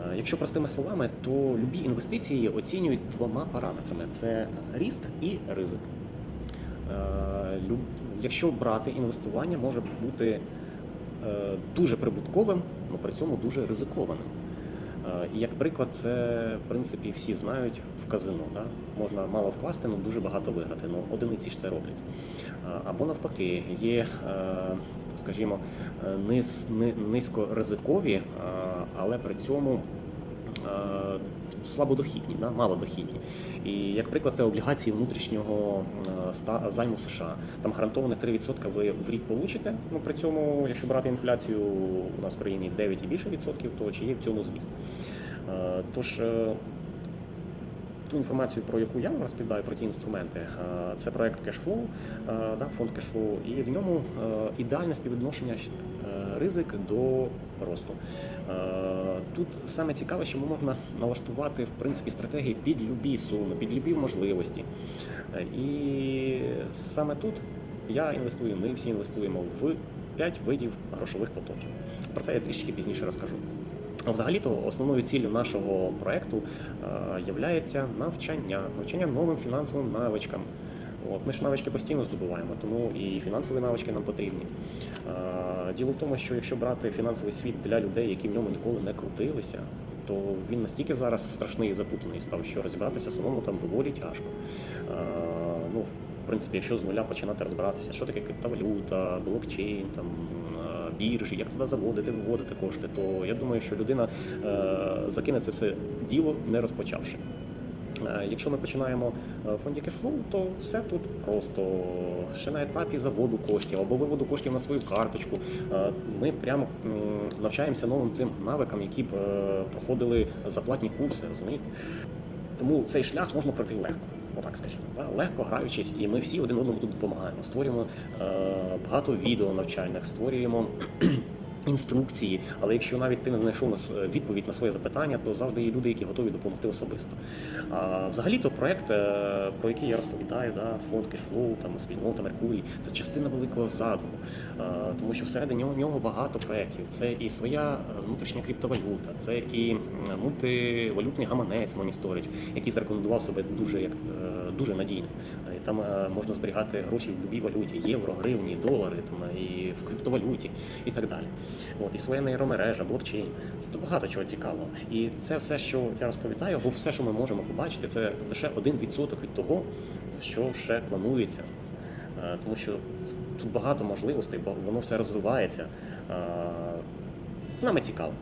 Е, Якщо простими словами, то любі інвестиції оцінюють двома параметрами: це ріст і ризик. Е, Якщо брати інвестування, може бути е, дуже прибутковим, але при цьому дуже ризикованим. Е, І як приклад, це в принципі всі знають в казино. Да? Можна мало вкласти, але дуже багато виграти. Ну, одиниці ж це роблять. Е, Або навпаки, є, е, скажімо, е, низ, ни- низькоризикові, е, але при цьому е, слабодохідні, да? малодохідні. І як приклад, це облігації внутрішнього е, займу США. Там гарантоване 3% ви в рік получите. Ну при цьому, якщо брати інфляцію у нас в країні 9 і більше відсотків, то чи є в цьому зміст? Е, Тож ту інформацію, про яку я вам розповідаю, про ті інструменти, це проект Cashflow, фонд Cashflow, і в ньому ідеальне співвідношення ризик до росту. Е, Тут саме цікаве, що можна налаштувати в принципі стратегії під любі суми, під любі можливості. Е, І саме тут я інвестую, ми всі інвестуємо в 5 видів грошових потоків. Про це я трішки пізніше розкажу. Взагалі-то основною ціллю нашого проекту є навчання, навчання новим фінансовим навичкам. От, ми ж навички постійно здобуваємо, тому і фінансові навички нам потрібні. Е, Діло в тому, що якщо брати фінансовий світ для людей, які в ньому ніколи не крутилися, то він настільки зараз страшний і запутаний став, що розібратися самому там доволі тяжко. Е, Ну, в принципі, якщо з нуля починати розбиратися, що таке криптовалюта, блокчейн, там е, біржі, як туди заводити, виводити кошти, то я думаю, що людина закине це все діло, не розпочавши. Е, Якщо ми починаємо е, в фонді кешфлоу, то все тут просто ще на етапі заводу коштів або виводу коштів на свою карточку. Е, Ми прямо навчаємося новим цим навикам, які б е, проходили заплатні курси, розумієте? Тому цей шлях можна пройти легко. Отак скажімо, да? легко граючись, і ми всі один одному тут допомагаємо. Створюємо е, багато відео навчальних, створюємо інструкції. Але якщо навіть ти не знайшов на с- відповідь на своє запитання, то завжди є люди, які готові допомогти особисто. А взагалі-то проект, е, про який я розповідаю, да, фонд кешфлоу, там спільнота Меркурій, це частина великого задуму, Е, тому що всередині нього- багато проєктів. Це і своя е, внутрішня криптовалюта, це і мультивалютний гаманець Monistorage, який зарекомендував себе дуже як е, дуже надійним. Е, Там е, можна зберігати гроші в будь-якій валюті, євро, гривні, долари, там і в криптовалюті і так далі. От і своя нейромережа, блокчейн. Тобто багато чого цікавого. І це все, що я розповідаю, або все, що ми можемо побачити, це лише один відсоток від того, що ще планується. Е, Тому що тут багато можливостей, бо воно все розвивається. Е, З нами цікаво.